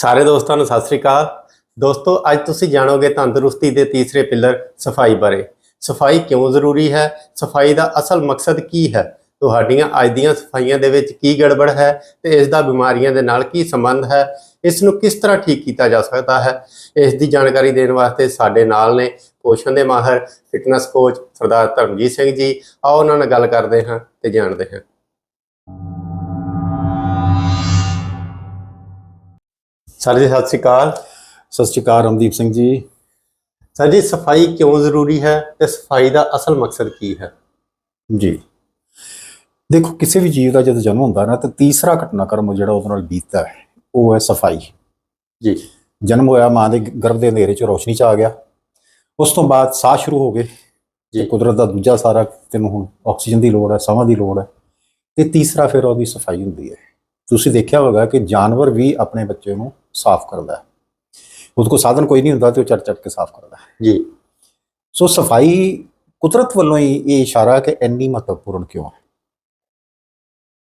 ਸਾਰੇ ਦੋਸਤਾਂ ਨੂੰ ਸਤਿ ਸ੍ਰੀ ਅਕਾਲ। ਦੋਸਤੋ, ਅੱਜ ਤੁਸੀਂ ਜਾਣੋਗੇ ਤੰਦਰੁਸਤੀ ਦੇ ਤੀਸਰੇ ਪਿੱਲਰ ਸਫ਼ਾਈ ਬਾਰੇ। ਸਫ਼ਾਈ ਕਿਉਂ ਜ਼ਰੂਰੀ ਹੈ? ਸਫ਼ਾਈ ਦਾ ਅਸਲ ਮਕਸਦ ਕੀ ਹੈ? ਤੁਹਾਡੀਆਂ ਅੱਜ ਦੀਆਂ ਸਫਾਈਆਂ ਦੇ ਵਿੱਚ ਕੀ ਗੜਬੜ ਹੈ ਤੇ ਇਸ ਦਾ ਬਿਮਾਰੀਆਂ ਦੇ ਨਾਲ ਕੀ ਸੰਬੰਧ ਹੈ? ਇਸ ਨੂੰ ਕਿਸ ਤਰ੍ਹਾਂ ਠੀਕ ਕੀਤਾ ਜਾ ਸਕਦਾ ਹੈ? ਇਸ ਦੀ ਜਾਣਕਾਰੀ ਦੇਣ ਵਾਸਤੇ ਸਾਡੇ ਨਾਲ ਨੇ ਪੋਸ਼ਣ ਦੇ ਮਾਹਰ ਫਿਟਨੈਸ ਕੋਚ ਸਰਦਾਰ ਧਰਮਜੀਤ ਸਿੰਘ ਜੀ। ਆਓ ਉਹਨਾਂ ਨਾਲ ਗੱਲ ਕਰਦੇ ਹਾਂ ਤੇ ਜਾਣਦੇ ਹਾਂ। ਸਰ ਜੀ ਸਤਿ ਸ੍ਰੀ ਅਕਾਲ। ਸਤਿ ਸ਼੍ਰੀ ਅਕਾਲ ਰਮਦੀਪ ਸਿੰਘ ਜੀ। ਸਰ ਜੀ ਸਫ਼ਾਈ ਕਿਉਂ ਜ਼ਰੂਰੀ ਹੈ ਤੇ ਸਫ਼ਾਈ ਦਾ ਅਸਲ ਮਕਸਦ ਕੀ ਹੈ? ਜੀ। ਦੇਖੋ ਕਿਸੇ ਵੀ ਜੀਵ ਦਾ ਜਦੋਂ ਜਨਮ ਹੁੰਦਾ ਨਾ ਤਾਂ ਤੀਸਰਾ ਘਟਨਾਕ੍ਰਮ ਜਿਹੜਾ ਉਹਦੇ ਨਾਲ ਬੀਤਦਾ ਹੈ ਉਹ ਹੈ ਸਫ਼ਾਈ। ਜੀ। ਜਨਮ ਹੋਇਆ ਮਾਂ ਦੇ ਗਰਭ ਦੇ ਅੰਧੇਰੇ 'ਚ ਰੋਸ਼ਨੀ 'ਚ ਆ ਗਿਆ। ਉਸ ਤੋਂ ਬਾਅਦ ਸਾਹ ਸ਼ੁਰੂ ਹੋ ਗਏ ਜੀ। ਕੁਦਰਤ ਦਾ ਦੂਜਾ ਸਾਰਾ ਤੈਨੂੰ ਹੁਣ ਆਕਸੀਜਨ ਦੀ ਲੋੜ ਹੈ ਸਾਹਾਂ ਦੀ ਲੋੜ ਹੈ। ਤੇ ਤੀਸਰਾ ਫਿਰ ਉਹਦੀ ਸਫ਼ਾਈ ਹੁੰਦੀ ਹੈ। ਤੁਸੀਂ ਦੇਖਿਆ ਹੋਵੇਗਾ ਕਿ ਜਾਨਵਰ ਵੀ ਆਪਣੇ ਬੱਚੇ ਨੂੰ ਸਾਫ਼ ਕਰਦਾ ਹੈ। ਉਹਦੇ ਕੋਲ ਸਾਧਨ ਕੋਈ ਨਹੀਂ ਹੁੰਦਾ ਤੇ ਉਹ ਚਟ ਚਟ ਕੇ ਸਾਫ਼ ਕਰਦਾ ਹੈ। ਜੀ। ਸੋ ਸਫ਼ਾਈ ਕੁਦਰਤ ਵੱਲੋਂ ਹੀ ਇਹ ਇਸ਼ਾਰਾ ਕਿ ਇੰਨੀ ਮਹੱਤਵਪੂਰਨ ਕਿਉਂ ਹੈ?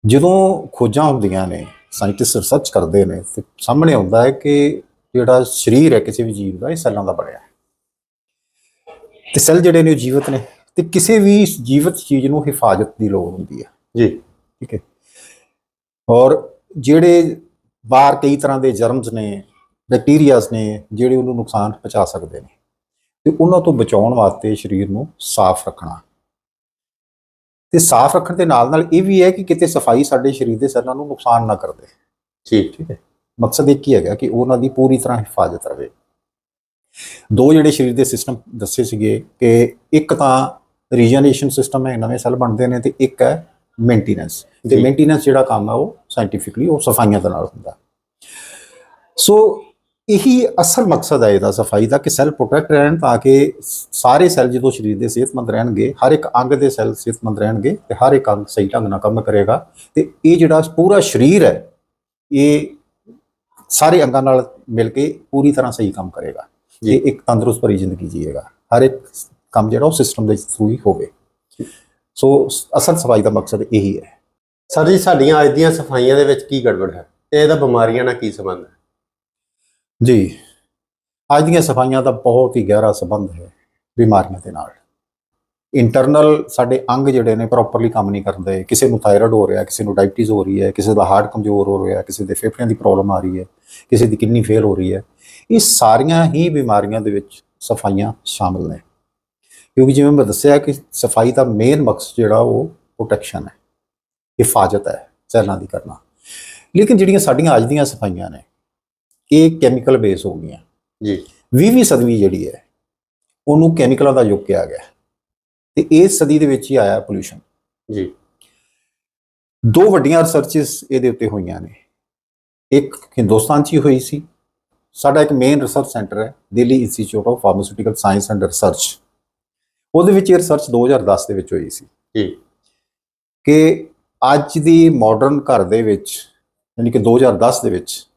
ਜਦੋਂ ਖੋਜਾਂ ਹੁੰਦੀਆਂ ਨੇ ਸਾਇੰਟਿਸਟ ਰਿਸਰਚ ਕਰਦੇ ਨੇ ਤੇ ਸਾਹਮਣੇ ਆਉਂਦਾ ਹੈ ਕਿ ਜਿਹੜਾ ਸਰੀਰ ਹੈ ਕਿਸੇ ਵੀ ਜੀਵ ਦਾ ਇਹ ਸੈੱਲਾਂ ਦਾ ਬਣਿਆ ਹੈ। ਤੇ ਸੈੱਲ ਜਿਹੜੇ ਨੇ ਉਹ ਜੀਵਤ ਨੇ ਤੇ ਕਿਸੇ ਵੀ ਜੀਵਤ ਚੀਜ਼ ਨੂੰ ਹਿਫਾਜ਼ਤ ਦੀ ਲੋੜ ਹੁੰਦੀ ਹੈ। ਜੀ। ਠੀਕ ਹੈ। ਔਰ ਜਿਹੜੇ ਬਾਹਰ ਕਈ ਤਰ੍ਹਾਂ ਦੇ ਜਰਮਸ ਨੇ ਬੈਕਟੀਰੀਆਸ ਨੇ ਜਿਹੜੇ ਉਹਨੂੰ ਨੁਕਸਾਨ ਪਹੁੰਚਾ ਸਕਦੇ ਨੇ। ਤੇ ਉਹਨਾਂ ਤੋਂ ਬਚਾਉਣ ਵਾਸਤੇ ਸਰੀਰ ਨੂੰ ਸਾਫ਼ ਰੱਖਣਾ। ਤੇ ਸਾਫ਼ ਰੱਖਣ ਦੇ ਨਾਲ ਨਾਲ ਇਹ ਵੀ ਹੈ ਕਿ ਕਿਤੇ ਸਫ਼ਾਈ ਸਾਡੇ ਸਰੀਰ ਦੇ ਸੈੱਲਾਂ ਨੂੰ ਨੁਕਸਾਨ ਨਾ ਕਰਦੇ ਠੀਕ ਠੀਕ ਹੈ। ਮਕਸਦ ਇੱਕ ਹੀ ਹੈਗਾ ਕਿ ਉਹਨਾਂ ਦੀ ਪੂਰੀ ਤਰ੍ਹਾਂ ਹਿਫਾਜ਼ਤ ਰਵੇ ਦੋ ਜਿਹੜੇ ਸਰੀਰ ਦੇ ਸਿਸਟਮ ਦੱਸੇ ਸੀਗੇ ਕਿ ਇੱਕ ਤਾਂ ਰੀਜਨਰੇਸ਼ਨ ਸਿਸਟਮ ਹੈ ਨਵੇਂ ਸੈੱਲ ਬਣਦੇ ਨੇ ਤੇ ਇੱਕ ਹੈ ਮੇਨਟੇਨੈਂਸ ਤੇ। ਮੇਨਟੇਨੈਂਸ ਜਿਹੜਾ ਕੰਮ ਹੈ ਉਹ ਸਾਇੰਟੀਫਿਕਲੀ ਉਹ ਸਫਾਈਆਂ ਦੇ ਨਾਲ ਹੁੰਦਾ। ਸੋ ਇਹੀ ਅਸਲ ਮਕਸਦ ਹੈ ਇਹਦਾ ਸਫ਼ਾਈ ਦਾ ਕਿ ਸੈੱਲ ਪ੍ਰੋਟੈਕਟ ਰਹਿਣ ਤਾਂ ਕਿ ਸਾਰੇ ਸੈੱਲ ਜਦੋਂ ਸਰੀਰ ਦੇ ਸਿਹਤਮੰਦ ਰਹਿਣਗੇ ਹਰ ਇੱਕ ਅੰਗ ਦੇ ਸੈੱਲ ਸਿਹਤਮੰਦ ਰਹਿਣਗੇ ਤੇ ਹਰ ਇੱਕ ਅੰਗ ਸਹੀ ਢੰਗ ਨਾਲ ਕੰਮ ਕਰੇਗਾ। ਤੇ ਇਹ ਜਿਹੜਾ ਪੂਰਾ ਸਰੀਰ ਹੈ ਇਹ ਸਾਰੇ ਅੰਗਾਂ ਨਾਲ ਮਿਲ ਕੇ ਪੂਰੀ ਤਰ੍ਹਾਂ ਸਹੀ ਕੰਮ ਕਰੇਗਾ। ਇਹ ਇੱਕ ਤੰਦਰੁਸਤ ਭਰੀ ਜ਼ਿੰਦਗੀ ਜੀਏਗਾ। ਹਰ ਇੱਕ ਕੰਮ ਜਿਹੜਾ ਉਹ ਸਿਸਟਮ ਦੇ ਥਰੂ ਹੀ ਹੋਵੇ। ਸੋ ਅਸਲ ਸਫ਼ਾਈ ਦਾ ਮਕਸਦ ਇਹੀ ਹੈ। ਸਰ ਜੀ, ਸਾਡੀਆਂ ਅੱਜ ਦੀਆਂ ਸਫਾਈਆਂ ਦੇ ਵਿੱਚ ਕੀ ਗੜਬੜ ਹੈ? ਤੇ ਇਹਦਾ ਬਿਮਾਰੀਆਂ ਨਾਲ ਕੀ ਸੰਬੰਧ ਹੈ? ਜੀ, ਅੱਜ ਦੀਆਂ ਸਫਾਈਆਂ ਦਾ ਬਹੁਤ ਹੀ ਗਹਿਰਾ ਸੰਬੰਧ ਹੈ ਬਿਮਾਰੀਆਂ ਦੇ ਨਾਲ। ਇੰਟਰਨਲ ਸਾਡੇ ਅੰਗ ਜਿਹੜੇ ਨੇ ਪ੍ਰੋਪਰਲੀ ਕੰਮ ਨਹੀਂ ਕਰਦੇ। ਕਿਸੇ ਨੂੰ ਥਾਇਰਾਇਡ ਹੋ ਰਿਹਾ, ਕਿਸੇ ਨੂੰ ਡਾਇਬਟੀਜ਼ ਹੋ ਰਹੀ ਹੈ, ਕਿਸੇ ਦਾ ਹਾਰਟ ਕਮਜ਼ੋਰ ਹੋ ਰਿਹਾ, ਕਿਸੇ ਦੇ ਫੇਫੜਿਆਂ ਦੀ ਪ੍ਰੋਬਲਮ ਆ ਰਹੀ ਹੈ, ਕਿਸੇ ਦੀ ਕਿਡਨੀ ਫੇਲ ਹੋ ਰਹੀ ਹੈ। ਇਹ ਸਾਰੀਆਂ ਹੀ ਬਿਮਾਰੀਆਂ ਦੇ ਵਿੱਚ ਸਫਾਈਆਂ ਸ਼ਾਮਲ ਨੇ। ਕਿਉਂਕਿ ਜਿਵੇਂ ਮੈਂ ਦੱਸਿਆ ਕਿ ਸਫ਼ਾਈ ਦਾ ਮੇਨ ਮਕਸਦ ਜਿਹੜਾ ਉਹ ਪ੍ਰੋਟੈਕਸ਼ਨ ਹੈ ਹਿਫਾਜ਼ਤ ਹੈ ਸੈੱਲਾਂ ਦੀ ਕਰਨਾ। ਲੇਕਿਨ ਜਿਹੜੀਆਂ ਸਾਡੀਆਂ ਅੱਜ ਦੀਆਂ ਸਫਾਈਆਂ ਨੇ ਇਹ ਕੈਮੀਕਲ ਬੇਸ ਹੋ ਗਈਆਂ। ਜੀ। 20ਵੀਂ ਸਦੀ ਜਿਹੜੀ ਹੈ ਉਹਨੂੰ ਕੈਮੀਕਲਾਂ ਦਾ ਯੁੱਗ ਕਿਹਾ ਗਿਆ। ਤੇ ਇਸ ਸਦੀ ਦੇ ਵਿੱਚ ਹੀ ਆਇਆ ਪੋਲੂਸ਼ਨ ਜੀ। ਦੋ ਵੱਡੀਆਂ ਰਿਸਰਚਸ ਇਹਦੇ ਉੱਤੇ ਹੋਈਆਂ ਨੇ। ਇੱਕ ਹਿੰਦੁਸਤਾਨ 'ਚ ਹੀ ਹੋਈ ਸੀ। ਸਾਡਾ ਇੱਕ ਮੇਨ ਰਿਸਰਚ ਸੈਂਟਰ ਹੈ Delhi institute of pharmaceutical science and research ਉਹਦੇ ਵਿੱਚ ਇਹ ਰਿਸਰਚ 2010 ਦੇ ਵਿੱਚ ਹੋਈ ਸੀ। ਜੀ। ਕਿ ਅੱਜ ਦੀ ਮਾਡਰਨ ਘਰ ਦੇ ਵਿੱਚ ਯਾਨੀ ਕਿ 2010 ਦੇ ਵਿੱਚ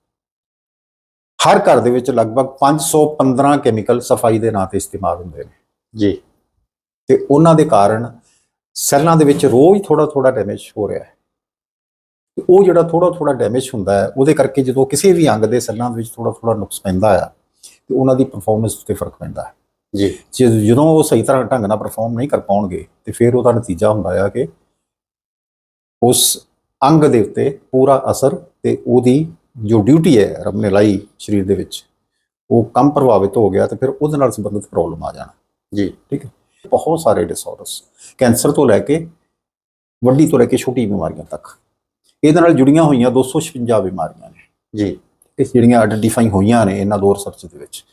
ਹਰ ਘਰ ਦੇ ਵਿੱਚ ਲਗਭਗ 515 ਕੈਮੀਕਲ ਸਫ਼ਾਈ ਦੇ ਨਾਂ ਤੇ ਇਸਤੇਮਾਲ ਹੁੰਦੇ ਨੇ। ਜੀ। ਤੇ ਉਹਨਾਂ ਦੇ ਕਾਰਨ ਸੈੱਲਾਂ ਦੇ ਵਿੱਚ ਰੋਜ਼ ਥੋੜਾ ਥੋੜਾ ਡੈਮੇਜ ਹੋ ਰਿਹਾ ਹੈ। ਤੇ ਉਹ ਜਿਹੜਾ ਥੋੜਾ ਥੋੜਾ ਡੈਮੇਜ ਹੁੰਦਾ ਹੈ ਉਹਦੇ ਕਰਕੇ ਜਦੋਂ ਕਿਸੇ ਵੀ ਅੰਗ ਦੇ ਸੈੱਲਾਂ ਦੇ ਵਿੱਚ ਥੋੜਾ ਥੋੜਾ ਨੁਕਸ ਪੈਂਦਾ ਆ ਤੇ ਉਹਨਾਂ ਦੀ ਪਰਫਾਰਮੈਂਸ ਉੱਤੇ ਫ਼ਰਕ ਪੈਂਦਾ ਹੈ। ਜੀ। ਜੇ- ਜਦੋਂ ਉਹ ਸਹੀ ਤਰ੍ਹਾਂ ਢੰਗ ਨਾਲ ਪਰਫਾਰਮ ਨਹੀਂ ਕਰ ਪਾਉਣਗੇ ਤੇ ਫਿਰ ਉਹਦਾ ਨਤੀਜਾ ਹੁੰਦਾ ਆ ਕਿ ਉਸ ਅੰਗ ਦੇ ਉੱਤੇ ਪੂਰਾ ਅਸਰ ਤੇ ਉਹਦੀ ਜੋ ਡਿਊਟੀ ਹੈ ਰੱਬ ਨੇ ਲਾਈ ਸਰੀਰ ਦੇ ਵਿੱਚ ਉਹ ਕਮ ਪ੍ਰਭਾਵਿਤ ਹੋ ਗਿਆ ਤੇ ਫਿਰ ਉਹਦੇ ਨਾਲ ਸੰਬੰਧਿਤ ਪ੍ਰੋਬਲਮ ਆ ਜਾਣਾ। ਜੀ। ਠੀਕ ਹੈ? ਬਹੁਤ ਸਾਰੇ ਡਿਸਆਰਡਰਸ ਕੈਂਸਰ ਤੋਂ ਲੈ ਕੇ ਵੱਡੀ ਤੋਂ ਲੈ ਕੇ ਛੋਟੀ ਬਿਮਾਰੀਆਂ ਤੱਕ। ਇਹਦੇ ਨਾਲ ਜੁੜੀਆਂ ਹੋਈਆਂ 256 ਬਿਮਾਰੀਆਂ ਨੇ। ਜੀ। ਇਹ ਜਿਹੜੀਆਂ ਆਇਡੈਂਟੀਫਾਈ ਹੋਈਆਂ ਨੇ ਇਹਨਾਂ ਦੋ ਰਿਸਰਚ ਦੇ ਵਿੱਚ।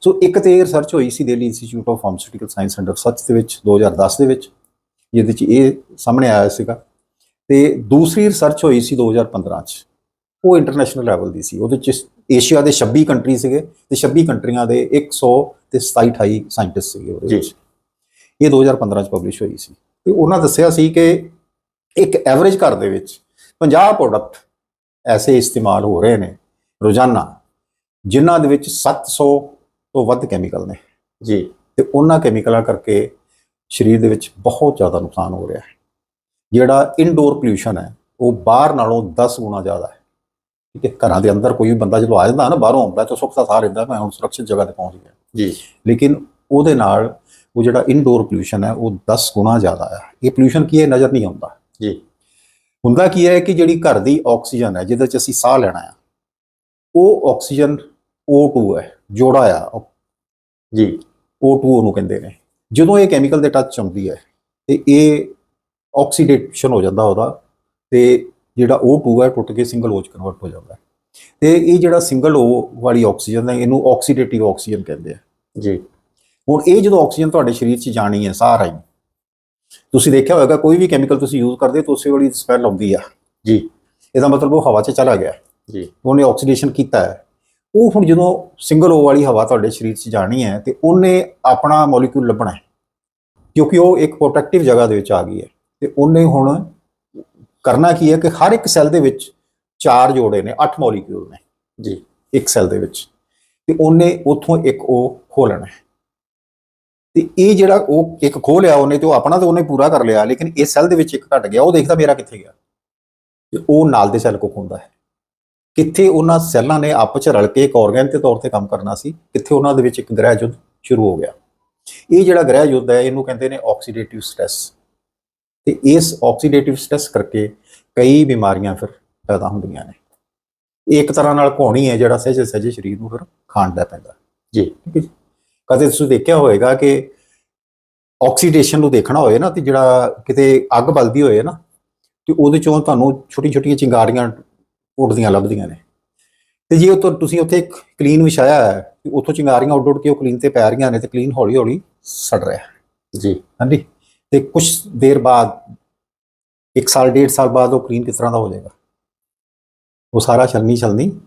ਸੋ ਇੱਕ ਤੇ ਰਿਸਰਚ ਹੋਈ ਸੀ Delhi institute of pharmaceutical science and research ਦੇ ਵਿੱਚ 2010 ਦੇ ਵਿੱਚ ਜਿਹਦੇ ਚ ਇਹ ਸਾਹਮਣੇ ਆਇਆ ਸੀਗਾ। ਤੇ ਦੂਸਰੀ ਰਿਸਰਚ ਹੋਈ ਸੀ 2015 ਚ। ਉਹ ਇੰਟਰਨੈਸ਼ਨਲ ਲੈਵਲ ਦੀ ਸੀ। ਉਹਦੇ ਚ ਏਸ਼ੀਆ ਦੇ 26 ਕੰਟਰੀ ਸੀਗੇ ਤੇ 26 ਕੰਟਰੀਆਂ ਦੇ 100 ਤੇ 27 28 ਸਾਇੰਟਿਸਟ ਸੀਗੇ ਉਹਦੇ। ਵਿੱਚ। ਇਹ 2015 ਚ ਪਬਲਿਸ਼ ਹੋਈ ਸੀ। ਤੇ ਉਹਨਾਂ ਦੱਸਿਆ ਸੀ ਕਿ ਇੱਕ ਐਵਰੇਜ ਘਰ ਦੇ ਵਿੱਚ 50 ਪ੍ਰੋਡਕਟ ਐਸੇ ਇਸਤੇਮਾਲ ਹੋ ਰਹੇ ਨੇ। ਰੋਜ਼ਾਨਾ ਜਿਨ੍ਹਾਂ ਦੇ ਵਿੱਚ 700 ਤੋਂ ਵੱਧ ਕੈਮੀਕਲ ਨੇ। ਜੀ। ਤੇ ਉਹਨਾਂ ਕੈਮੀਕਲਾਂ ਕਰਕੇ ਸਰੀਰ ਦੇ ਵਿੱਚ ਬਹੁਤ ਜ਼ਿਆਦਾ ਨੁਕਸਾਨ ਹੋ ਰਿਹਾ ਹੈ। ਜਿਹੜਾ ਇਨਡੋਰ ਪੋਲੂਸ਼ਨ ਹੈ ਉਹ ਬਾਹਰ ਨਾਲੋਂ 10 ਗੁਣਾ ਜ਼ਿਆਦਾ ਹੈ। ਠੀਕ ਹੈ ਘਰਾਂ ਦੇ ਅੰਦਰ ਕੋਈ ਵੀ ਬੰਦਾ ਜਦੋਂ ਆ ਜਾਂਦਾ ਨਾ ਬਾਹਰੋਂ ਆਉਂਦਾ ਤਾਂ ਸੁੱਖ ਦਾ ਸਾਹ ਰਹਿੰਦਾ ਮੈਂ ਹੁਣ ਸੁਰੱਖਿਅਤ ਜਗ੍ਹਾ ਤੇ ਪਹੁੰਚ ਗਿਆ। ਜੀ। ਲੇਕਿਨ ਉਹਦੇ ਨਾਲ ਉਹ ਜਿਹੜਾ ਇਨਡੋਰ ਪੋਲੂਸ਼ਨ ਹੈ ਉਹ 10 ਗੁਣਾ ਜ਼ਿਆਦਾ ਹੈ। ਇਹ ਪੋਲੂਸ਼ਨ ਕੀ ਹੈ? ਨਜ਼ਰ ਨਹੀਂ ਆਉਂਦਾ। ਜੀ। ਹੁੰਦਾ ਕੀ ਹੈ ਕਿ ਜਿਹੜੀ ਘਰ ਦੀ ਆਕਸੀਜਨ ਹੈ ਜਿਹਦੇ ਚ ਅਸੀਂ ਸਾਹ ਲੈਣਾ ਆ ਉਹ ਆਕਸੀਜਨ O2 ਹੈ ਜੋੜਾ ਆ। ਜੀ। O2 ਉਹਨੂੰ ਕਹਿੰਦੇ ਨੇ। ਜਦੋਂ ਇਹ ਕੈਮੀਕਲ ਦੇ ਟੱਚ ਆਉਂਦੀ ਹੈ ਤੇ ਇਹ ਆਕਸੀਡੇਸ਼ਨ ਹੋ ਜਾਂਦਾ ਉਹਦਾ ਤੇ ਜਿਹੜਾ O2 ਹੈ ਟੁੱਟ ਕੇ ਸਿੰਗਲ O ਚ ਕਨਵਰਟ ਹੋ ਜਾਂਦਾ। ਤੇ ਇਹ ਜਿਹੜਾ ਸਿੰਗਲ O ਵਾਲੀ ਆਕਸੀਜਨ ਹੈ ਇਹਨੂੰ ਆਕਸੀਡੇਟਿਵ ਆਕਸੀਜਨ ਕਹਿੰਦੇ ਆ। ਜੀ। ਹੁਣ ਇਹ ਜਦੋਂ ਆਕਸੀਜਨ ਤੁਹਾਡੇ ਸਰੀਰ 'ਚ ਜਾਣੀ ਹੈ ਸਾਹ ਰਾਹੀਂ ਤੁਸੀਂ ਦੇਖਿਆ ਹੋਵੇਗਾ ਕੋਈ ਵੀ ਕੈਮੀਕਲ ਤੁਸੀਂ ਯੂਜ਼ ਕਰਦੇ ਹੋ ਤਾਂ ਉਸੇ ਵਾਲੀ ਸਮੈਲ ਆਉਂਦੀ ਆ। ਜੀ। ਇਹਦਾ ਮਤਲਬ ਉਹ ਹਵਾ 'ਚ ਚਲਾ ਗਿਆ। ਜੀ। ਉਹਨੇ ਆਕਸੀਡੇਸ਼ਨ ਕੀਤਾ ਹੈ। ਉਹ ਹੁਣ ਜਦੋਂ ਸਿੰਗਲ O ਵਾਲੀ ਹਵਾ ਤੁਹਾਡੇ ਸਰੀਰ 'ਚ ਜਾਣੀ ਹੈ ਤੇ ਉਹਨੇ ਆਪਣਾ ਮੋਲੀਕਿਊਲ ਲੱਭਣਾ ਹੈ। ਕਿਉਂਕਿ ਉਹ ਇੱਕ ਪ੍ਰੋਟੈਕਟਿਵ ਜਗ੍ਹਾ ਦੇ ਵਿੱਚ ਆ ਗਈ ਹੈ ਤੇ ਉਹਨੇ ਹੁਣ ਕਰਨਾ ਕੀ ਹੈ ਕਿ ਹਰ ਇੱਕ ਸੈੱਲ ਦੇ ਵਿੱਚ ਚਾਰ ਜੋੜੇ ਨੇ 8 ਮੋਲੀਕਿਊਲ ਨੇ। ਜੀ। ਇੱਕ ਸੈੱਲ ਦੇ ਵਿੱਚ। ਤੇ ਉਹਨੇ ਉੱਥੋਂ ਇੱਕ ਉਹ ਖੋਲਣਾ ਹੈ। ਤੇ ਇਹ ਜਿਹੜਾ ਉਹ ਇੱਕ ਖੋਹ ਲਿਆ ਉਹਨੇ ਤੇ ਉਹ ਆਪਣਾ ਤਾਂ ਉਹਨੇ ਪੂਰਾ ਕਰ ਲਿਆ ਲੇਕਿਨ ਇਸ ਸੈੱਲ ਦੇ ਵਿੱਚ ਇੱਕ ਘਟ ਗਿਆ। ਉਹ ਦੇਖਦਾ ਮੇਰਾ ਕਿੱਥੇ ਗਿਆ? ਤੇ ਉਹ ਨਾਲ ਦੇ ਸੈੱਲ ਕੋ ਖੁੰਦਾ ਹੈ। ਕਿੱਥੇ ਉਹਨਾਂ ਸੈੱਲਾਂ ਨੇ ਆਪਸ ਚ ਰਲ ਕੇ ਇੱਕ ਆਰਗਨ ਦੇ ਤੌਰ ਤੇ ਕੰਮ ਕਰਨਾ ਸੀ, ਕਿੱਥੇ ਉਹਨਾਂ ਦੇ ਵਿੱਚ ਇੱਕ ਗ੍ਰਹਿ ਯੁੱਧ ਸ਼ੁਰੂ ਹੋ ਗਿਆ। ਇਹ ਜਿਹੜਾ ਗ੍ਰਹਿ ਯੁੱਧ ਹੈ, ਇਹਨੂੰ ਕਹਿੰਦੇ ਨੇ ਆਕਸੀਡੇਟਿਵ ਸਟ੍ਰੈਸ ਤੇ ਇਸ ਆਕਸੀਡੇਟਿਵ ਸਟ੍ਰੈਸ ਕਰਕੇ ਕਈ ਬਿਮਾਰੀਆਂ ਫਿਰ ਪੈਦਾ ਹੁੰਦੀਆਂ ਨੇ। ਇਹ ਇੱਕ ਤਰ੍ਹਾਂ ਨਾਲ ਘੋਣੀ ਹੈ ਜਿਹੜਾ ਸਹਿਜੇ ਸਹਿਜੇ ਸਰੀਰ ਨੂੰ ਫਿਰ ਖਾਣ ਦਾ ਪੈਂਦਾ। ਜੀ, ਠੀਕ ਹੈ ਜੀ। ਕਦੇ ਤੁਸੀਂ ਦੇਖਿਆ ਹੋਵੇਗਾ ਕਿ ਆਕਸੀਡੇਸ਼ਨ ਨੂੰ ਦੇਖਣਾ ਹੋਏ ਨਾ, ਤੇ ਜਿਹੜਾ ਕਿਤੇ ਅੱਗ ਬਲਦੀ ਹੋਏ ਨਾ, ਤੇ ਉਹਦੇ ਚੋਂ ਤੁਹਾਨੂੰ ਛੋਟੀ ਛੋਟੀਆਂ ਚਿੰਗਾਰੀਆਂ ਉੱਡਦੀਆਂ ਲੱਭਦੀਆਂ ਨੇ। ਤੇ ਜੇ ਉਹ ਤੋਂ ਤੁਸੀਂ ਉੱਥੇ ਇੱਕ ਕਲੀਨ ਵਿਛਾਇਆ ਹੈ ਤੇ ਉੱਥੋਂ ਚਿੰਗਾਰੀਆਂ ਉੱਡ ਉੱਡ ਕੇ ਉਹ ਕਲੀਨ ਤੇ ਪੈ ਰਹੀਆਂ ਨੇ ਤੇ ਕਲੀਨ ਹੌਲੀ ਹੌਲੀ ਸੜ ਰਿਹਾ ਹੈ। ਜੀ। ਹਾਂਜੀ? ਤੇ ਕੁਝ ਦੇਰ ਬਾਅਦ ਇੱਕ ਸਾਲ ਡੇਢ ਸਾਲ ਬਾਅਦ ਉਹ ਕਲੀਨ ਕਿਸ ਤਰ੍ਹਾਂ ਦਾ ਹੋ ਜਾਏਗਾ? ਉਹ ਸਾਰਾ ਛਲਨੀ ਛਲਨੀ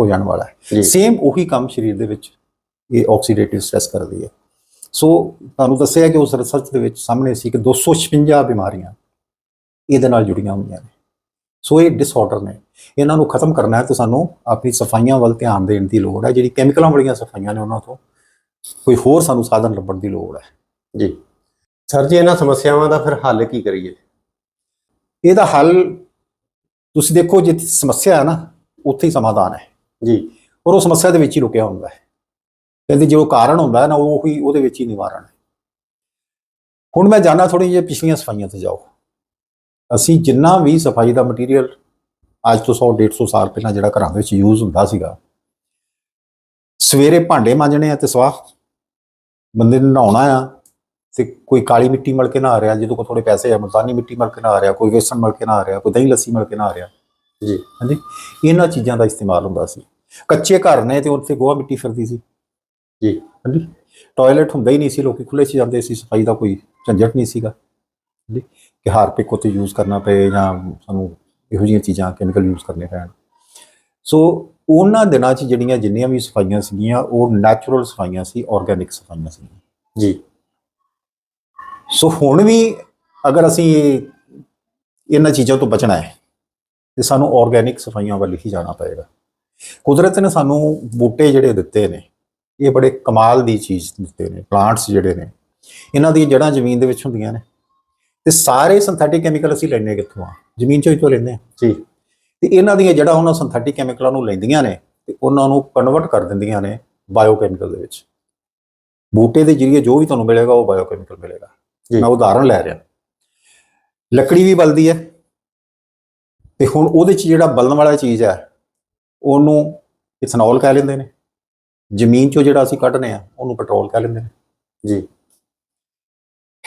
ਹੋ ਜਾਣ ਵਾਲਾ ਹੈ। ਸੇਮ ਉਹੀ ਕੰਮ ਸਰੀਰ ਦੇ ਵਿੱਚ ਇਹ ਆਕਸੀਡੇਟਿਵ ਸਟ੍ਰੈਸ ਕਰਦੀ ਹੈ। ਸੋ ਤੁਹਾਨੂੰ ਦੱਸਿਆ ਕਿ ਉਸ ਰਿਸਰਚ ਦੇ ਵਿੱਚ ਸਾਹਮਣੇ ਸੀ ਕਿ 256 ਬਿਮਾਰੀਆਂ ਇਹਦੇ ਨਾਲ ਜੁੜੀਆਂ ਹੋਈਆਂ ਨੇ। ਸੋ ਇਹ ਡਿਸਆਰਡਰ ਨੇ। ਇਹਨਾਂ ਨੂੰ ਖਤਮ ਕਰਨਾ ਹੈ ਤਾਂ ਸਾਨੂੰ ਆਪਣੀ ਸਫਾਈਆਂ ਵੱਲ ਧਿਆਨ ਦੇਣ ਦੀ ਲੋੜ ਹੈ ਜਿਹੜੀ ਕੈਮੀਕਲਾਂ ਵਾਲੀਆਂ ਸਫਾਈਆਂ ਨੇ ਉਹਨਾਂ ਤੋਂ ਕੋਈ ਹੋਰ ਸਾਨੂੰ ਸਾਧਨ ਲੱਭਣ ਦੀ ਲੋੜ ਹੈ। ਜੀ। ਸਰ ਜੀ ਇਹਨਾਂ ਸਮੱਸਿਆਵਾਂ ਦਾ ਫਿਰ ਹੱਲ ਕੀ ਕਰੀਏ? ਇਹਦਾ ਹੱਲ ਤੁਸੀਂ ਦੇਖੋ ਜਿੱਥੇ ਸਮੱਸਿਆ ਹੈ ਨਾ ਉੱਥੇ ਹੀ ਸਮਾਧਾਨ ਹੈ। ਜੀ। ਔਰ ਉਹ ਸਮੱਸਿਆ ਦੇ ਵਿੱਚ ਹੀ ਲੁਕਿਆ ਹੁੰਦਾ ਹੈ। ਕਹਿੰਦੇ ਜੋ ਕਾਰਨ ਹੁੰਦਾ ਹੈ ਨਾ ਉਹ ਹੀ ਉਹਦੇ ਵਿੱਚ ਹੀ ਨਿਵਾਰਨ ਹੈ। ਹੁਣ ਮੈਂ ਜਾਣਾ ਥੋੜੀ ਜਿਹੀ ਪਿਛਲੀਆਂ ਸਫਾਈਆਂ ਤੇ ਜਾਓ। ਅਸੀਂ ਜਿੰਨਾ ਵੀ ਸਫ਼ਾਈ ਦਾ ਮਟੀਰੀਅਲ ਅੱਜ ਤੋਂ 100 150 ਸਾਲ ਪਹਿਲਾਂ ਜਿਹੜਾ ਘਰਾਂ ਦੇ ਵਿੱਚ ਯੂਜ਼ ਹੁੰਦਾ ਸੀਗਾ। ਸਵੇਰੇ ਭਾਂਡੇ ਮਾਂਜਣੇ ਆ ਤੇ ਸਵਾਹ। ਬੰਦੇ ਨੇ ਨਹਾਉਣਾ ਆ ਤੇ ਕੋਈ ਕਾਲੀ ਮਿੱਟੀ ਮਲ ਕੇ ਨਹਾ ਰਿਹਾ ਜਿਹਦੇ ਕੋਲ ਥੋੜੇ ਪੈਸੇ ਆ ਮਲਤਾਨੀ ਮਿੱਟੀ ਮਲ ਕੇ ਨਹਾ ਰਿਹਾ ਕੋਈ ਵੇਸਣ ਮਲ ਕੇ ਨਹਾ ਰਿਹਾ ਕੋਈ ਦਹੀਂ ਲੱਸੀ ਮਲ ਕੇ ਨਹਾ ਰਿਹਾ। ਜੀ। ਹਾਂਜੀ। ਇਹਨਾਂ ਚੀਜ਼ਾਂ ਦਾ ਇਸਤੇਮਾਲ ਹੁੰਦਾ ਸੀ। ਕੱਚੇ ਘਰ ਨੇ ਤੇ ਉੱਥੇ ਗੋਹਾ ਮਿੱਟੀ ਫਿਰਦੀ ਸੀ। ਜੀ। ਹਾਂਜੀ। ਟਾਇਲਟ ਹੁੰਦਾ ਹੀ ਨਹੀਂ ਸੀ ਲੋਕੀ ਖੁੱਲੇ 'ਚ ਜਾਂਦੇ ਸੀ ਸਫ਼ਾਈ ਦਾ ਕੋਈ ਝੰਜਟ ਨਹੀਂ ਸੀਗਾ। ਹਾਂਜੀ। ਕਿ ਹਾਰਪਿਕ ਉੱਤੇ ਯੂਜ਼ ਕਰਨਾ ਪਏ ਜਾਂ ਸਾਨੂੰ ਇਹੋ ਜਿਹੀਆਂ ਚੀਜ਼ਾਂ ਕੈਮੀਕਲ ਯੂਜ਼ ਕਰਨੇ ਪੈਣ। ਸੋ ਉਹਨਾਂ ਦਿਨਾਂ 'ਚ ਜਿਹੜੀਆਂ ਜਿੰਨੀਆਂ ਵੀ ਸਫਾਈਆਂ ਸੀਗੀਆਂ ਉਹ ਨੈਚੁਰਲ ਸਫਾਈਆਂ ਸੀ ਆਰਗੈਨਿਕ ਸਫਾਈਆਂ ਸੀ ਜੀ। ਸੋ ਹੁਣ ਵੀ ਅਗਰ ਅਸੀਂ ਇਹ- ਇਹਨਾਂ ਚੀਜ਼ਾਂ ਤੋਂ ਬਚਣਾ ਹੈ ਤੇ ਸਾਨੂੰ ਆਰਗੈਨਿਕ ਸਫਾਈਆਂ ਵੱਲ ਹੀ ਜਾਣਾ ਪਏਗਾ। ਕੁਦਰਤ ਨੇ ਸਾਨੂੰ ਬੂਟੇ ਜਿਹੜੇ ਦਿੱਤੇ ਨੇ ਇਹ ਬੜੇ ਕਮਾਲ ਦੀ ਚੀਜ਼ ਦਿੱਤੇ ਨੇ ਪਲਾਂਟਸ ਜਿਹੜੇ ਨੇ। ਇਹਨਾਂ ਦੀਆਂ ਜੜ੍ਹਾਂ ਜ਼ਮੀਨ ਦੇ ਵਿੱਚ ਹੁੰਦੀਆਂ ਨੇ। ਤੇ ਸਾਰੇ ਸਿੰਥੈਟਿਕ ਕੈਮੀਕਲ ਅਸੀਂ ਲੈਣੇ ਕਿੱਥੋਂ ਆ? ਜ਼ਮੀਨ ਚੋਂ ਹੀ ਤੋਂ ਲੈਂਦੇ ਆ ਜੀ। ਤੇ ਇਹਨਾਂ ਦੀਆਂ ਜੜ੍ਹਾਂ ਉਹਨਾਂ ਸਿੰਥੈਟਿਕ ਕੈਮੀਕਲਾਂ ਨੂੰ ਲੈਂਦੀਆਂ ਨੇ ਤੇ ਉਹਨਾਂ ਨੂੰ ਕਨਵਰਟ ਕਰ ਦਿੰਦੀਆਂ ਨੇ ਬਾਇਓਕੈਮੀਕਲ ਦੇ ਵਿੱਚ। ਬੂਟੇ ਦੇ ਜਰੀਏ ਜੋ ਵੀ ਤੁਹਾਨੂੰ ਮਿਲੇਗਾ ਉਹ ਬਾਇਓਕੈਮੀਕਲ ਮਿਲੇਗਾ। ਜੀ। ਮੈਂ ਉਦਾਹਰਣ ਲੈ ਰਿਹਾ। ਲੱਕੜੀ ਵੀ ਬਲਦੀ ਹੈ। ਤੇ ਹੁਣ ਉਹਦੇ ਚ ਜਿਹੜਾ ਬਲਣ ਵਾਲਾ ਚੀਜ਼ ਹੈ ਉਹਨੂੰ ਇਥਨੋਲ ਕਹਿ ਲੈਂਦੇ ਨੇ। ਜ਼ਮੀਨ ਚੋਂ ਜਿਹੜਾ ਅਸੀਂ ਕੱਢਨੇ ਆ ਉਹਨੂੰ ਪੈਟਰੋਲ ਕਹਿ ਲੈਂਦੇ ਨੇ। ਜੀ।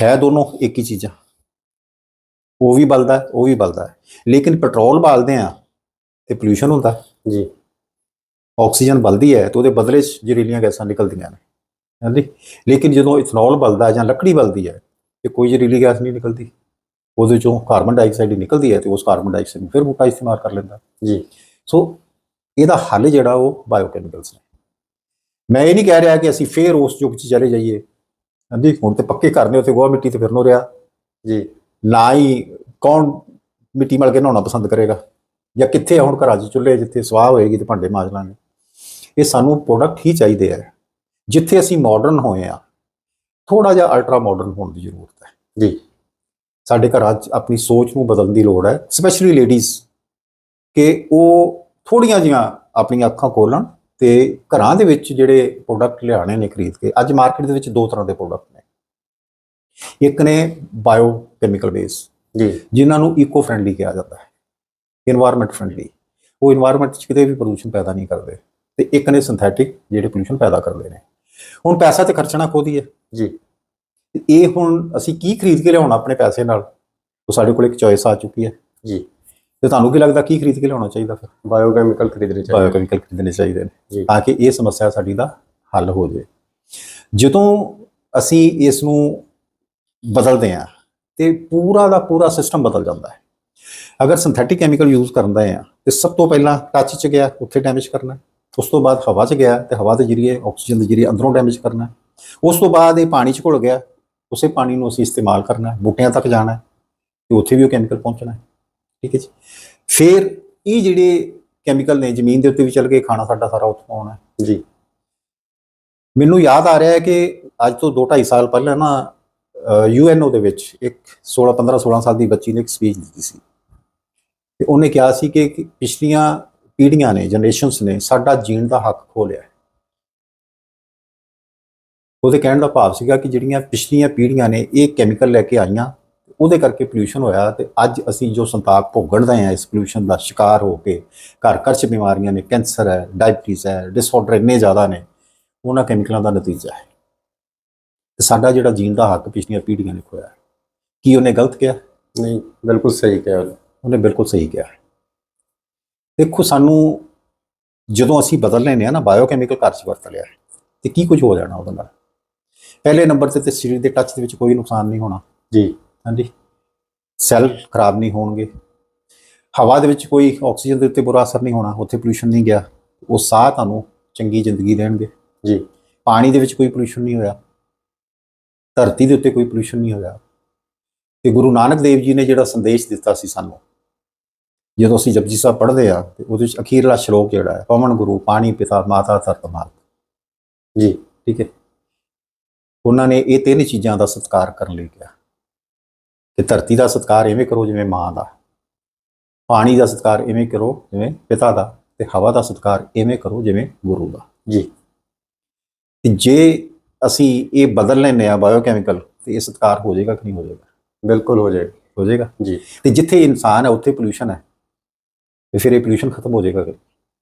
ਹੈ ਦੋਨੋਂ ਇੱਕ ਹੀ ਚੀਜ਼ਾਂ। ਉਹ ਵੀ ਬਲਦਾ ਉਹ ਵੀ ਬਲਦਾ। ਲੇਕਿਨ ਪੈਟਰੋਲ ਬਾਲਦੇ ਆ ਤੇ ਪੋਲੂਸ਼ਨ ਹੁੰਦਾ। ਜੀ। ਆਕਸੀਜਨ ਬਲਦੀ ਹੈ ਤੇ ਉਹਦੇ ਬਦਲੇ ਜ਼ਹਿਰੀਲੀਆਂ ਗੈਸਾਂ ਨਿਕਲਦੀਆਂ ਨੇ। ਹਾਂਜੀ? ਲੇਕਿਨ ਜਦੋਂ ਇਥਨੋਲ ਬਲਦਾ ਜਾਂ ਲੱਕੜੀ ਬਲਦੀ ਹੈ ਤੇ ਕੋਈ ਜ਼ਹਿਰੀਲੀ ਗੈਸ ਨਹੀਂ ਨਿਕਲਦੀ। ਉਹਦੇ ਚੋਂ ਕਾਰਬਨ ਡਾਈਆਕਸਾਈਡ ਹੀ ਨਿਕਲਦੀ ਹੈ ਤੇ ਉਸ ਕਾਰਬਨ ਡਾਈਆਕਸਾਈਡ ਨੂੰ ਫਿਰ ਬੂਟਾ ਇਸਤੇਮਾਲ ਕਰ ਲੈਂਦਾ। ਜੀ। ਸੋ ਇਹਦਾ ਹੱਲ ਜਿਹੜਾ ਉਹ ਬਾਇਓਕੈਮੀਕਲਸ ਨੇ। ਮੈਂ ਇਹ ਨਹੀਂ ਕਹਿ ਰਿਹਾ ਕਿ ਅਸੀਂ ਫੇਰ ਉਸ ਯੁੱਗ 'ਚ ਚਲੇ ਜਾਈਏ। ਹਾਂਜੀ? ਹੁਣ ਤੇ ਪੱਕੇ ਘਰ ਨੇ ਉੱਥੇ ਗੋਹਾ ਮਿੱਟੀ ਤੇ ਫਿਰਨੋਂ ਰਿਹਾ। ਜੀ। ਨਾ ਹੀ ਕੌਣ ਮਿੱਟੀ ਮਲ ਕੇ ਨਹਾਉਣਾ ਪਸੰਦ ਕਰੇਗਾ? ਜਾਂ ਕਿੱਥੇ ਹੁਣ ਘਰਾਂ 'ਚ ਚੁੱਲ੍ਹੇ ਜਿੱਥੇ ਸਵਾਹ ਹੋਏਗੀ ਤੇ ਭਾਂਡੇ ਮਾਂਜ ਲਾਂਗੇ? ਇਹ ਸਾਨੂੰ ਪ੍ਰੋਡਕਟ ਹੀ ਚਾਹੀਦੇ ਆ। ਜਿੱਥੇ ਅਸੀਂ ਮਾਡਰਨ ਹੋਏ ਆ ਥੋੜਾ ਜਿਹਾ ਅਲਟਰਾ ਮਾਡਰਨ ਹੋਣ ਦੀ ਜ਼ਰੂਰਤ ਹੈ। ਜੀ। ਸਾਡੇ ਘਰਾਂ 'ਚ ਆਪਣੀ ਸੋਚ ਨੂੰ ਬਦਲਣ ਦੀ ਲੋੜ ਹੈ ਸਪੈਸ਼ਲੀ ਲੇਡੀਜ਼ ਕਿ ਉਹ ਥੋੜੀਆਂ ਜੀਆਂ ਆਪਣੀਆਂ ਅੱਖਾਂ ਖੋਲਣ ਤੇ ਘਰਾਂ ਦੇ ਵਿੱਚ ਜਿਹੜੇ ਪ੍ਰੋਡਕਟ ਲਿਆਣੇ ਨੇ ਖਰੀਦ ਕੇ ਅੱਜ ਮਾਰਕੀਟ ਦੇ ਵਿੱਚ ਦੋ ਤਰ੍ਹਾਂ ਦੇ ਪ੍ਰੋਡਕਟ ਇੱਕ ਨੇ ਬਾਇਓ ਕੈਮੀਕਲ ਬੇਸ ਜੀ। ਜਿਨ੍ਹਾਂ ਨੂੰ ਇਕੋ ਫਰੈਂਡਲੀ ਕਿਹਾ ਜਾਂਦਾ ਹੈ এনवायरमेंट ਫਰੈਂਡਲੀ ਉਹ এনवायरमेंट 'ਚ ਕਿਤੇ ਵੀ ਪ੍ਰਦੂਸ਼ਣ ਪੈਦਾ ਨਹੀਂ ਕਰਦੇ ਤੇ ਇੱਕ ਨੇ ਸਿੰਥੈਟਿਕ ਜਿਹੜੇ ਪੋਲੂਸ਼ਨ ਪੈਦਾ ਕਰਦੇ ਨੇ। ਹੁਣ ਪੈਸਾ ਤੇ ਖਰਚਣਾ ਖੋਦੀ ਹੈ ਜੀ। ਇਹ ਹੁਣ ਅਸੀਂ ਕੀ ਖਰੀਦ ਕੇ ਲਿਆਉਣਾ ਆਪਣੇ ਪੈਸੇ ਨਾਲ? ਉਹ ਸਾਡੇ ਕੋਲ ਇੱਕ ਚੋਇਸ ਆ ਚੁੱਕੀ ਹੈ। ਜੀ। ਤੇ ਤੁਹਾਨੂੰ ਕੀ ਲੱਗਦਾ ਕੀ ਖਰੀਦ ਕੇ ਲਿਆਉਣਾ ਚਾਹੀਦਾ ਫਿਰ? ਬਾਇਓ ਬਾਇਓਕੈਮੀਕਲ ਖਰੀਦਣੇ ਬਾਇਓ ਕੈਮੀਕਲ ਖਰੀਦਣੇ ਚਾਹੀਦੇ ਨੇ ਤਾਂ ਕਿ ਇਹ ਸਮੱਸਿਆ ਸਾਡੀ ਦਾ ਹੱਲ ਹੋ ਜਾਵੇ। ਜਦੋਂ ਅਸੀਂ ਇਸ ਨੂੰ ਬਦਲਦੇ ਹਾਂ ਤੇ ਪੂਰਾ ਦਾ ਪੂਰਾ ਸਿਸਟਮ ਬਦਲ ਜਾਂਦਾ ਹੈ। ਅਗਰ ਸਿੰਥੈਟਿਕ ਕੈਮੀਕਲ ਯੂਜ਼ ਕਰਦਾ ਹਾਂ ਤੇ ਸਭ ਤੋਂ ਪਹਿਲਾਂ ਟੱਚ 'ਚ ਗਿਆ ਉੱਥੇ ਡੈਮੇਜ ਕਰਨਾ। ਉਸ ਤੋਂ ਬਾਅਦ ਹਵਾ 'ਚ ਗਿਆ ਤੇ ਹਵਾ ਦੇ ਜਰੀਏ ਆਕਸੀਜਨ ਦੇ ਜਰੀਏ ਅੰਦਰੋਂ ਡੈਮੇਜ ਕਰਨਾ। ਉਸ ਤੋਂ ਬਾਅਦ ਇਹ ਪਾਣੀ 'ਚ ਘੁਲ ਗਿਆ ਉਸੇ ਪਾਣੀ ਨੂੰ ਅਸੀਂ ਇਸਤੇਮਾਲ ਕਰਨਾ ਹੈ ਬੂਟਿਆਂ ਤੱਕ ਜਾਣਾ ਹੈ ਤੇ ਉੱਥੇ ਵੀ ਉਹ ਕੈਮੀਕਲ ਪਹੁੰਚਣਾ ਹੈ। ਠੀਕ ਹੈ ਜੀ? ਫਿਰ ਇਹ ਜਿਹੜੇ ਕੈਮੀਕਲ ਨੇ ਜ਼ਮੀਨ ਦੇ ਉੱਤੇ ਵੀ ਚੱਲ ਕੇ ਖਾਣਾ ਸਾਡਾ ਸਾਰਾ ਉੱਥੋਂ ਆਉਣਾ ਜੀ। ਮੈਨੂੰ ਯਾਦ ਆ ਰਿਹਾ ਹੈ ਕਿ ਅੱਜ ਤੋਂ 2.5 ਸਾਲ ਪਹਿਲਾਂ ਨਾ ਯੂਐਨਓ ਦੇ ਵਿੱਚ ਇੱਕ 16 15 16 ਸਾਲ ਦੀ ਬੱਚੀ ਨੇ ਇੱਕ ਸਪੀਚ ਦਿੱਤੀ ਸੀ। ਤੇ ਉਹਨੇ ਕਿਹਾ ਸੀ ਕਿ ਪਿਛਲੀਆਂ ਪੀੜ੍ਹੀਆਂ ਨੇ ਜਨਰੇਸ਼ਨਸ ਨੇ ਸਾਡਾ ਜੀਣ ਦਾ ਹੱਕ ਖੋਹ ਲਿਆ ਉਹਦੇ ਕਹਿਣ ਦਾ ਭਾਵ ਸੀਗਾ ਕਿ ਜਿਹੜੀਆਂ ਪਿਛਲੀਆਂ ਪੀੜ੍ਹੀਆਂ ਨੇ ਇਹ ਕੈਮੀਕਲ ਲੈ ਕੇ ਆਈਆਂ, ਉਹਦੇ ਕਰਕੇ ਪੋਲੂਸ਼ਨ ਹੋਇਆ ਤੇ ਅੱਜ ਅਸੀਂ ਜੋ ਸੰਤਾਪ ਭੋਗਣਦੇ ਆ ਇਸ ਪੋਲੂਸ਼ਨ ਦਾ ਸ਼ਿਕਾਰ ਹੋ ਕੇ, ਘਰ ਘਰ ਚ ਬਿਮਾਰੀਆਂ ਨੇ, ਕੈਂਸਰ ਹੈ ਡਾਇਬਟੀਜ਼ ਹੈ ਡਿਸਆਰਡਰ ਇੰਨੇ ਜ਼ਿਆਦਾ ਨੇ, ਉਹਨਾਂ ਕੈਮੀਕਲਾਂ ਦਾ ਨਤੀਜਾ ਹੈ। ਤੇ ਸਾਡਾ ਜਿਹੜਾ ਜੀਣ ਦਾ ਹੱਕ ਪਿਛਲੀਆਂ ਪੀੜ੍ਹੀਆਂ ਨੇ ਖੋਇਆ ਕੀ ਉਹਨੇ ਗਲਤ ਕਿਹਾ? ਨਹੀਂ ਬਿਲਕੁਲ ਸਹੀ ਕਿਹਾ। ਉਹਨੇ। ਬਿਲਕੁਲ ਸਹੀ ਕਿਹਾ। ਦੇਖੋ ਸਾਨੂੰ ਜਦੋਂ ਅਸੀਂ ਬਦਲ ਲੈਨੇ ਆ ਨਾ ਬਾਇਓਕੈਮੀਕਲ ਘਰ 'ਚ ਵਰਤ ਲਿਆ ਤੇ ਕੀ ਕੁਝ ਹੋ ਜਾਣਾ ਉਹਦੇ ਨਾਲ? ਪਹਿਲੇ ਨੰਬਰ ਤੇ ਤੇ ਸਰੀਰ ਦੇ ਟੱਚ ਦੇ ਵਿੱਚ ਕੋਈ ਨੁਕਸਾਨ ਨਹੀਂ ਹੋਣਾ। ਜੀ। ਹਾਂਜੀ। ਸੈੱਲ ਖਰਾਬ ਨਹੀਂ ਹੋਣਗੇ। ਹਵਾ ਦੇ ਵਿੱਚ ਕੋਈ ਆਕਸੀਜਨ ਦੇ ਉੱਤੇ ਬੁਰਾ ਅਸਰ ਨਹੀਂ ਹੋਣਾ। ਉੱਥੇ ਪੋਲੂਸ਼ਨ ਨਹੀਂ ਗਿਆ। ਉਹ ਸਾਹ ਤੁਹਾਨੂੰ ਚੰਗੀ ਜ਼ਿੰਦਗੀ ਦੇਣਗੇ। ਜੀ। ਪਾਣੀ ਦੇ ਵਿੱਚ ਕੋਈ ਪੋਲੂਸ਼ਨ ਨਹੀਂ ਹੋਇਆ। ਧਰਤੀ ਦੇ ਉੱਤੇ ਕੋਈ ਪੋਲੂਸ਼ਨ ਨਹੀਂ ਹੋਇਆ। ਤੇ ਗੁਰੂ ਨਾਨਕ ਦੇਵ ਜੀ ਨੇ ਜਿਹੜਾ ਸੰਦੇਸ਼ ਦਿੱਤਾ ਸੀ ਸਾਨੂੰ, ਜਦੋਂ ਅਸੀਂ ਜਪਜੀ ਸਾਹਿਬ ਪੜ੍ਹਦੇ ਆ ਤੇ ਉਹਦੇ ਵਿੱਚ ਅਖੀਰਲਾ ਸ਼ਲੋਕ ਜਿਹੜਾ ਹੈ, ਪਵਨ ਗੁਰੂ, ਪਾਣੀ ਪਿਤਾ, ਮਾਤਾ ਧਰਤ ਮਾਤ ਜੀ, ਠੀਕ ਹੈ। ਉਹਨਾਂ ਨੇ ਇਹ ਤਿੰਨ ਚੀਜ਼ਾਂ ਦਾ ਸਤਿਕਾਰ ਕਰਨ ਲਈ ਕਿਹਾ। ਕਿ ਧਰਤੀ ਦਾ ਸਤਿਕਾਰ ਐਵੇਂ ਕਰੋ ਜਿਵੇਂ ਮਾਂ ਦਾ, ਪਾਣੀ ਦਾ ਸਤਿਕਾਰ ਐਵੇਂ ਕਰੋ ਜਿਵੇਂ ਪਿਤਾ ਦਾ, ਤੇ ਹਵਾ ਦਾ ਸਤਿਕਾਰ ਐਵੇਂ ਕਰੋ ਜਿਵੇਂ ਗੁਰੂ ਦਾ। ਜੀ। ਤੇ ਜੇ ਅਸੀਂ ਇਹ ਬਦਲ ਲੈਂਦੇ ਆ ਬਾਇਓਕੈਮੀਕਲ ਤੇ ਇਹ ਸਤਿਕਾਰ ਹੋ ਜਾਏਗਾ ਕਿ ਨਹੀਂ ਹੋ ਜਾਏਗਾ? ਬਿਲਕੁਲ ਹੋ ਜਾਏਗਾ। ਹੋ ਜਾਏਗਾ? ਜੀ। ਤੇ ਜਿੱਥੇ ਇਨਸਾਨ ਹੈ ਉੱਥੇ ਪੋਲੂਸ਼ਨ ਹੈ। ਤੇ ਫਿਰ ਇਹ ਪੋਲੂਸ਼ਨ ਖਤਮ ਹੋ ਜਾਏਗਾ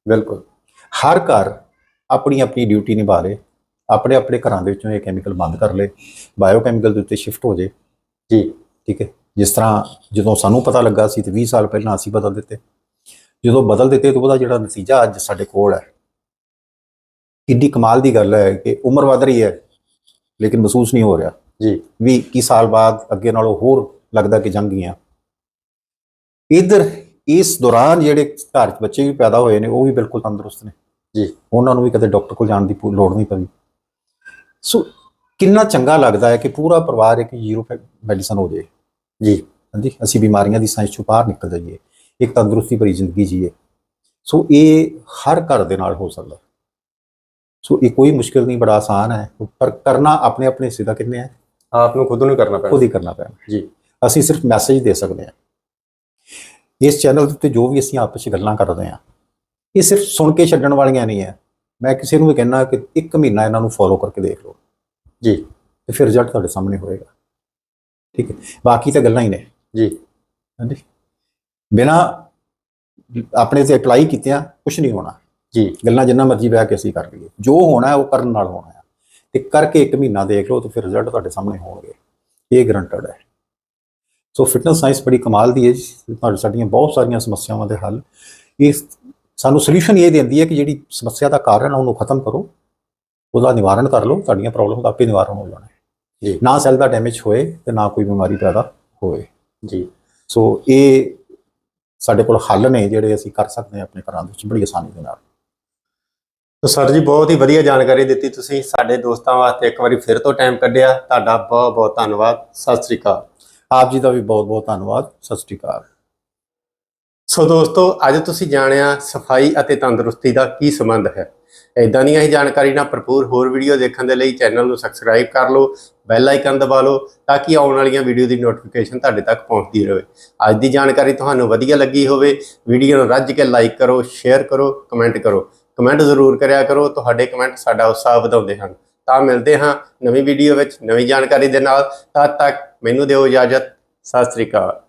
ਬਿਲਕੁਲ। ਹਰ ਘਰ ਆਪਣੀ ਆਪਣੀ ਡਿਊਟੀ ਨਿਭਾ ਲੇ। ਆਪਣੇ ਆਪਣੇ ਘਰਾਂ ਦੇ ਵਿੱਚੋਂ ਇਹ ਕੈਮੀਕਲ ਬੰਦ ਕਰ ਲੇ। ਬਾਇਓਕੈਮੀਕਲ ਦੇ ਉੱਤੇ ਸ਼ਿਫਟ ਹੋ ਜੇ। ਜੀ। ਠੀਕ ਹੈ? ਜਿਸ ਤਰ੍ਹਾਂ ਜਦੋਂ ਸਾਨੂੰ ਪਤਾ ਲੱਗਾ ਸੀ ਤੇ 20 ਸਾਲ ਪਹਿਲਾਂ ਅਸੀਂ ਬਦਲ ਦਿੱਤੇ। ਜਦੋਂ ਬਦਲ ਦਿੱਤੇ ਤਾਂ ਉਹਦਾ ਜਿਹੜਾ ਨਤੀਜਾ ਅੱਜ ਸਾਡੇ ਕੋਲ ਹੈ। ਕਿੰਨੀ ਕਮਾਲ ਦੀ ਗੱਲ ਹੈ ਕਿ ਉਮਰ ਵਧ ਰਹੀ ਹੈ। ਲੇਕਿਨ ਮਹਿਸੂਸ ਨਹੀਂ ਹੋ ਰਿਹਾ। ਜੀ। ਵੀ 21 ਸਾਲ ਬਾਅਦ ਅੱਗੇ ਨਾਲੋਂ ਹੋਰ ਲੱਗਦਾ ਕਿ ਜੰਗ ਗਈਆਂ। ਇਧਰ ਇਸ ਦੌਰਾਨ ਜਿਹੜੇ ਘਰ 'ਚ ਬੱਚੇ ਵੀ ਪੈਦਾ ਹੋਏ ਨੇ ਉਹ ਵੀ ਬਿਲਕੁਲ ਤੰਦਰੁਸਤ ਨੇ। ਜੀ। ਉਹਨਾਂ ਨੂੰ ਵੀ ਕਦੇ ਡਾਕਟਰ ਕੋਲ ਜਾਣ ਦੀ ਲੋੜ ਨਹੀਂ ਪਈ। ਸੋ ਕਿੰਨਾ ਚੰਗਾ ਲੱਗਦਾ ਹੈ ਕਿ ਪੂਰਾ ਪਰਿਵਾਰ ਇੱਕ ਜ਼ੀਰੋ ਮੈਡੀਸਨ ਹੋ ਜਾਏ। ਜੀ। ਹਾਂਜੀ ਅਸੀਂ ਬਿਮਾਰੀਆਂ ਦੀ ਸਾਇੰਸ ਚੋਂ ਬਾਹਰ ਨਿਕਲ ਜਾਈਏ। ਇੱਕ ਤੰਦਰੁਸਤੀ ਭਰੀ ਜ਼ਿੰਦਗੀ ਜੀਏ। ਸੋ ਇਹ ਹਰ ਘਰ ਦੇ ਨਾਲ ਹੋ ਸਕਦਾ। ਸੋ ਇਹ ਕੋਈ ਮੁਸ਼ਕਿਲ ਨਹੀਂ ਬੜਾ ਆਸਾਨ ਹੈ। ਪਰ ਕਰਨਾ ਆਪਣੇ ਆਪਣੇ ਹਿੱਸੇ ਦਾ ਕਿੰਨੇ ਹੈ? ਆਪ ਨੂੰ ਖੁਦ ਨੂੰ ਕਰਨਾ ਪੈਣਾ। ਖੁਦ ਹੀ ਕਰਨਾ ਪੈਣਾ। ਜੀ। ਅਸੀਂ ਸਿਰਫ ਮੈਸੇਜ ਦੇ ਸਕਦੇ ਹਾਂ। ਇਸ ਚੈਨਲ ਦੇ ਉੱਤੇ ਜੋ ਵੀ ਅਸੀਂ ਆਪਸ ਵਿੱਚ ਗੱਲਾਂ ਕਰਦੇ ਹਾਂ ਇਹ ਸਿਰਫ ਸੁਣ ਕੇ ਛੱਡਣ ਵਾਲੀਆਂ ਨਹੀਂ ਹੈ। ਮੈਂ ਕਿਸੇ ਨੂੰ ਵੀ ਕਹਿਣਾ ਕਿ ਇੱਕ ਮਹੀਨਾ ਇਹਨਾਂ ਨੂੰ ਫੋਲੋ ਕਰਕੇ ਦੇਖ ਲਓ। ਜੀ। ਤੇ ਫਿਰ ਰਿਜ਼ਲਟ ਤੁਹਾਡੇ ਸਾਹਮਣੇ ਹੋਏਗਾ। ਠੀਕ ਹੈ। ਬਾਕੀ ਤਾਂ ਗੱਲਾਂ ਹੀ ਨੇ। ਜੀ। ਹਾਂਜੀ। ਬਿਨਾ ਆਪਣੇ ਤੇ ਅਪਲਾਈ ਕੀਤਿਆਂ ਕੁਝ ਨਹੀਂ ਹੋਣਾ। ਜੀ। ਗੱਲਾਂ ਜਿੰਨਾ ਮਰਜ਼ੀ ਬਹਿ ਕੇ ਅਸੀਂ ਕਰ ਲਈਏ। ਜੋ ਹੋਣਾ ਹੈ ਉਹ ਕਰਨ ਨਾਲ ਹੋਣਾ ਹੈ। ਤੇ ਕਰਕੇ ਇੱਕ ਮਹੀਨਾ ਦੇਖ ਲਓ ਤੇ ਫਿਰ ਰਿਜ਼ਲਟ ਤੁਹਾਡੇ ਸਾਹਮਣੇ ਹੋਣਗੇ। ਇਹ ਗਰੰਟਡ ਹੈ। ਸੋ ਫਿਟਨੈਸ ਸਾਇੰਸ ਬੜੀ ਕਮਾਲ ਦੀ ਹੈ ਜੀ। ਤੁਹਾਡੀ ਸਾਡੀਆਂ ਬਹੁਤ ਸਾਰੀਆਂ ਸਮੱਸਿਆਵਾਂ ਦੇ ਹੱਲ। ਇਹ ਸਾਨੂੰ ਸੋਲੂਸ਼ਨ ਇਹ ਦਿੰਦੀ ਹੈ ਕਿ ਜਿਹੜੀ ਸਮੱਸਿਆ ਦਾ ਕਾਰਨ ਹੈ ਉਹਨੂੰ ਖਤਮ ਕਰੋ। ਉਹਦਾ ਨਿਵਾਰਨ ਕਰ ਲਓ। ਤੁਹਾਡੀਆਂ ਪ੍ਰੋਬਲਮ ਦਾ ਆਪੇ ਨਿਵਾਰਨ ਹੋ ਜਾਣਾ ਜੀ। ਨਾ ਸੈੱਲ ਦਾ ਡੈਮੇਜ ਹੋਏ ਤੇ ਨਾ ਕੋਈ ਬਿਮਾਰੀ ਪੈਦਾ ਹੋਏ। ਜੀ। ਸੋ ਇਹ ਸਾਡੇ ਕੋਲ ਹੱਲ ਨੇ ਜਿਹੜੇ ਅਸੀਂ ਕਰ ਸਕਦੇ ਹਾਂ ਆਪਣੇ ਘਰਾਂ ਦੇ ਵਿੱਚ ਬੜੀ ਆਸਾਨੀ ਦੇ ਨਾਲ। ਤਾਂ ਸਰ ਜੀ ਬਹੁਤ ਹੀ ਵਧੀਆ ਜਾਣਕਾਰੀ ਦਿੱਤੀ ਤੁਸੀਂ। ਸਾਡੇ ਦੋਸਤਾਂ ਵਾਸਤੇ ਇੱਕ ਵਾਰੀ ਫਿਰ ਤੋਂ ਟਾਈਮ ਕੱਢਿਆ। ਤੁਹਾਡਾ ਬਹੁਤ ਬਹੁਤ ਧੰਨਵਾਦ। ਸਤਿ ਸ੍ਰੀ ਅਕਾਲ। ਆਪ ਜੀ ਦਾ ਵੀ ਬਹੁਤ ਬਹੁਤ ਧੰਨਵਾਦ। ਸਤਿ ਸ਼੍ਰੀ ਅਕਾਲ। ਸੋ ਦੋਸਤੋ ਅੱਜ ਤੁਸੀਂ ਜਾਣਿਆ ਸਫ਼ਾਈ ਅਤੇ ਤੰਦਰੁਸਤੀ ਦਾ ਕੀ ਸੰਬੰਧ ਹੈ। ਇਦਾਂ ਦੀਆਂ ਹੀ ਜਾਣਕਾਰੀ ਨਾਲ ਭਰਪੂਰ ਹੋਰ ਵੀਡੀਓ ਦੇਖਣ ਦੇ ਲਈ ਚੈਨਲ ਨੂੰ ਸਬਸਕ੍ਰਾਈਬ ਕਰ ਲਓ ਬੈਲ ਆਈਕਨ ਦਬਾ ਲਓ ਤਾਂ ਕਿ ਆਉਣ ਵਾਲੀਆਂ ਵੀਡੀਓ ਦੀ ਨੋਟੀਫਿਕੇਸ਼ਨ ਤੁਹਾਡੇ ਤੱਕ ਪਹੁੰਚਦੀ ਰਹੇ। ਅੱਜ ਦੀ ਜਾਣਕਾਰੀ ਤੁਹਾਨੂੰ ਵਧੀਆ ਲੱਗੀ ਹੋਵੇ ਵੀਡੀਓ ਨੂੰ ਰੱਜ ਕੇ ਲਾਈਕ ਕਰੋ ਸ਼ੇਅਰ ਕਰੋ ਕਮੈਂਟ ਕਰੋ। ਕਮੈਂਟ ਜ਼ਰੂਰ ਕਰਿਆ ਕਰੋ, ਤੁਹਾਡੇ ਕਮੈਂਟ ਸਾਡਾ ਉਤਸ਼ਾਹ ਵਧਾਉਂਦੇ ਹਨ। ਤਾਂ ਮਿਲਦੇ ਹਾਂ ਨਵੀਂ ਵੀਡੀਓ ਵਿੱਚ ਨਵੀਂ ਜਾਣਕਾਰੀ ਦੇ ਨਾਲ। ਤਦ ਤੱਕ ਮੈਨੂੰ ਦਿਓ ਇਜਾਜ਼ਤ। ਸਤਿ ਸ੍ਰੀ ਅਕਾਲ।